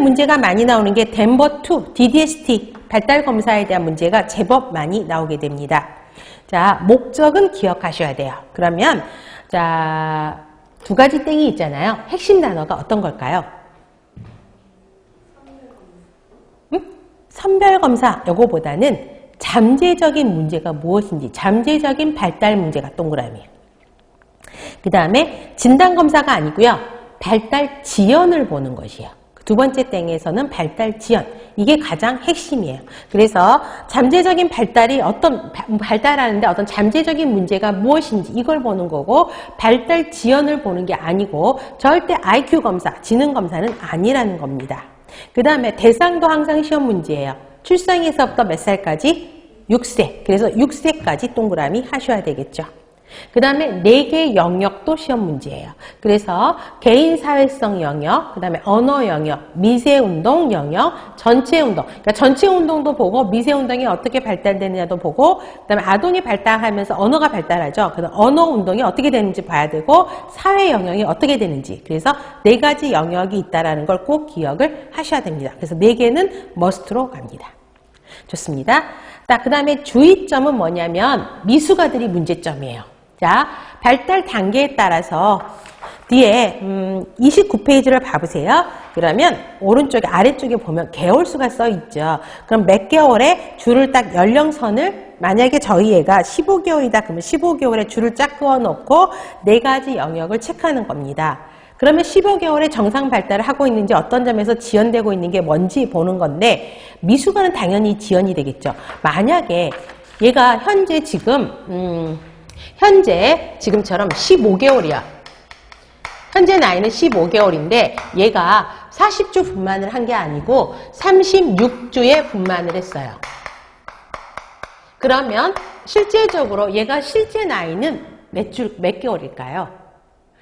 문제가 많이 나오는 게 덴버2, DDST 발달 검사에 대한 문제가 제법 많이 나오게 됩니다. 자, 목적은 기억하셔야 돼요. 그러면 자, 두 가지 땡이 있잖아요. 핵심 단어가 어떤 걸까요? 음? 선별 검사 요거보다는 잠재적인 문제가 무엇인지 잠재적인 발달 문제가 동그라미예요. 그 다음에 진단검사가 아니고요. 발달 지연을 보는 것이에요. 두 번째 땡에서는 발달 지연. 이게 가장 핵심이에요. 그래서 잠재적인 발달이 어떤, 발달하는데 어떤 잠재적인 문제가 무엇인지 이걸 보는 거고, 발달 지연을 보는 게 아니고, 절대 IQ 검사, 지능 검사는 아니라는 겁니다. 그 다음에 대상도 항상 시험 문제예요. 출생에서부터 몇 살까지? 6세. 그래서 6세까지 동그라미 하셔야 되겠죠. 그 다음에 네개 영역도 시험 문제예요. 그래서 개인 사회성 영역, 그 다음에 언어 영역, 미세 운동 영역, 전체 운동. 그러니까 전체 운동도 보고 미세 운동이 어떻게 발달되느냐도 보고, 그 다음에 아동이 발달하면서 언어가 발달하죠. 그래서 언어 운동이 어떻게 되는지 봐야 되고, 사회 영역이 어떻게 되는지. 그래서 네 가지 영역이 있다라는 걸 꼭 기억을 하셔야 됩니다. 그래서 네 개는 머스트로 갑니다. 좋습니다. 자, 그 다음에 주의점은 뭐냐면 미수가들이 문제점이에요. 자, 발달 단계에 따라서 뒤에 음, 29페이지를 봐보세요. 그러면 오른쪽에 아래쪽에 보면 개월수가 써 있죠. 그럼 몇 개월에 줄을 딱 연령선을 만약에 저희 애가 15개월이다 그러면 15개월에 줄을 쫙 그어 놓고 네 가지 영역을 체크하는 겁니다. 그러면 15개월에 정상 발달을 하고 있는지 어떤 점에서 지연되고 있는 게 뭔지 보는 건데 미수가는 당연히 지연이 되겠죠. 만약에 얘가 현재 지금 음, 현재 지금처럼 15개월이야. 현재 나이는 15개월인데 얘가 40주 분만을 한 게 아니고 36주에 분만을 했어요. 그러면 실제적으로 얘가 실제 나이는 몇 주, 몇 개월일까요?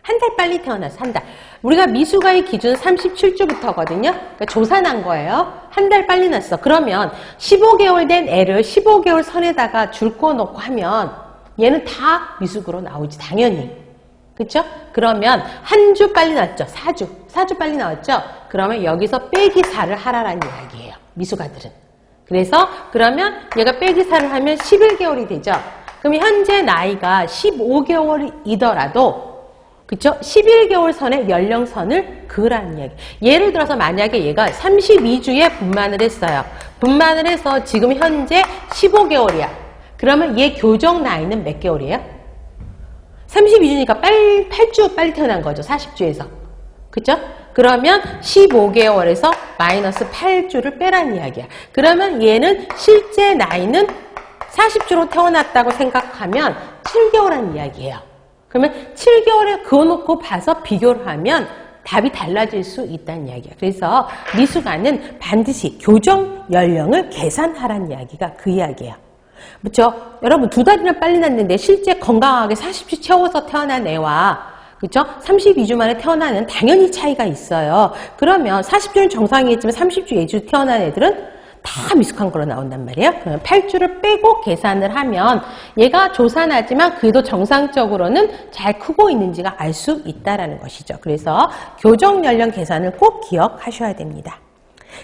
한 달 빨리 태어나서 한 달. 우리가 미수가의 기준 37주부터거든요. 그러니까 조사난 거예요. 한 달 빨리 났어. 그러면 15개월 된 애를 15개월 선에다가 줄 꺼놓고 하면 얘는 다 미숙으로 나오지 당연히 그렇죠? 그러면 한 주 빨리 4주 4주 빨리 나왔죠? 그러면 여기서 빼기 4를 하라라는 이야기예요 미숙아들은 그래서 그러면 얘가 빼기 4를 하면 11개월이 되죠 그럼 현재 나이가 15개월이더라도 그쵸? 11개월 선의 연령선을 그으라는 이야기. 예를 들어서 만약에 얘가 32주에 분만을 했어요. 분만을 해서 지금 현재 15개월이야. 그러면 얘 교정 나이는 몇 개월이에요? 32주니까 8, 8주 빨리 태어난 거죠. 40주에서. 그쵸? 그러면 15개월에서 마이너스 8주를 빼라는 이야기야. 그러면 얘는 실제 나이는 40주로 태어났다고 생각하면 7개월한 이야기예요. 그러면 7개월에 그어놓고 봐서 비교를 하면 답이 달라질 수 있다는 이야기야. 그래서 미수가는 반드시 교정 연령을 계산하라는 이야기가 그 이야기예요. 그렇죠? 여러분 두 달이나 빨리 났는데 실제 건강하게 40주 채워서 태어난 애와 그렇죠? 32주 만에 태어나는 당연히 차이가 있어요. 그러면 40주는 정상이겠지만 30주 예주 태어난 애들은 다 미숙한 거로 나온단 말이에요. 그러면 8주를 빼고 계산을 하면 얘가 조산하지만 그래도 정상적으로는 잘 크고 있는지가 알 수 있다라는 것이죠. 그래서 교정 연령 계산을 꼭 기억하셔야 됩니다.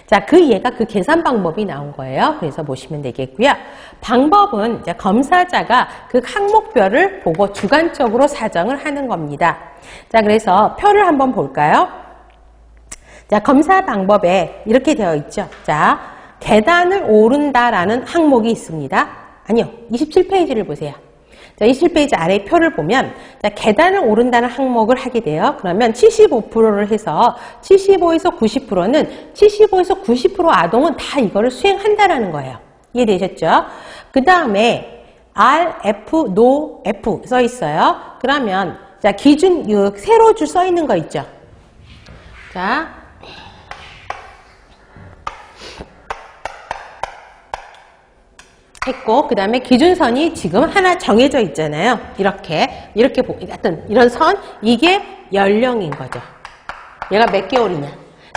자, 그 얘가 그 계산 방법이 나온 거예요. 그래서 보시면 되겠고요. 방법은 이제 검사자가 그 항목별을 보고 주관적으로 사정을 하는 겁니다. 자, 그래서 표를 한번 볼까요? 자, 검사 방법에 이렇게 되어 있죠. 자, 계단을 오른다라는 항목이 있습니다. 아니요. 27페이지를 보세요. 자, 27페이지 아래 표를 보면 자, 계단을 오른다는 항목을 하게 돼요. 그러면 75%를 해서 75에서 90%는 75에서 90% 아동은 다 이거를 수행한다라는 거예요. 이해되셨죠? 그 다음에 R, F, NO, F 써 있어요. 그러면 자, 기준 세로 줄 써 있는 거 있죠? 자, 했고 그 다음에 기준선이 지금 하나 정해져 있잖아요. 이렇게 이렇게 보 어떤 이런 선 이게 연령인 거죠. 얘가 몇 개월이냐.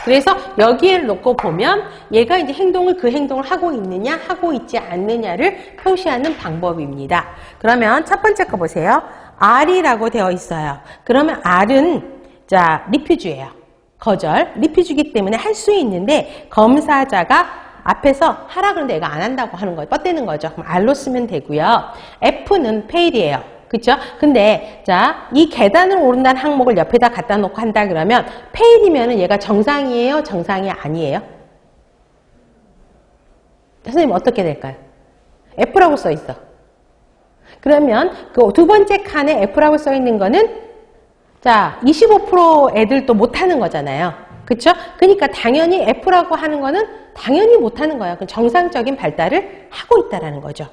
그래서 여기에 놓고 보면 얘가 이제 행동을 그 행동을 하고 있느냐 하고 있지 않느냐를 표시하는 방법입니다. 그러면 첫 번째 거 보세요. R이라고 되어 있어요. 그러면 R은 자 리퓨즈예요. 거절, 리피주기 때문에 할 수 있는데 검사자가 앞에서 하라 그러는데 얘가 안 한다고 하는 거예요. 뻗대는 거죠. 그럼 R로 쓰면 되고요. F는 fail이에요. 그쵸? 근데 자, 이 계단을 오른다는 항목을 옆에다 갖다 놓고 한다 그러면 fail이면은 얘가 정상이에요? 정상이 아니에요? 선생님 어떻게 될까요? F라고 써 있어. 그러면 그 두 번째 칸에 F라고 써 있는 거는 자, 25% 애들도 못하는 거잖아요. 그쵸? 그러니까 당연히 F라고 하는 거는 당연히 못하는 거예요. 그 정상적인 발달을 하고 있다라는 거죠.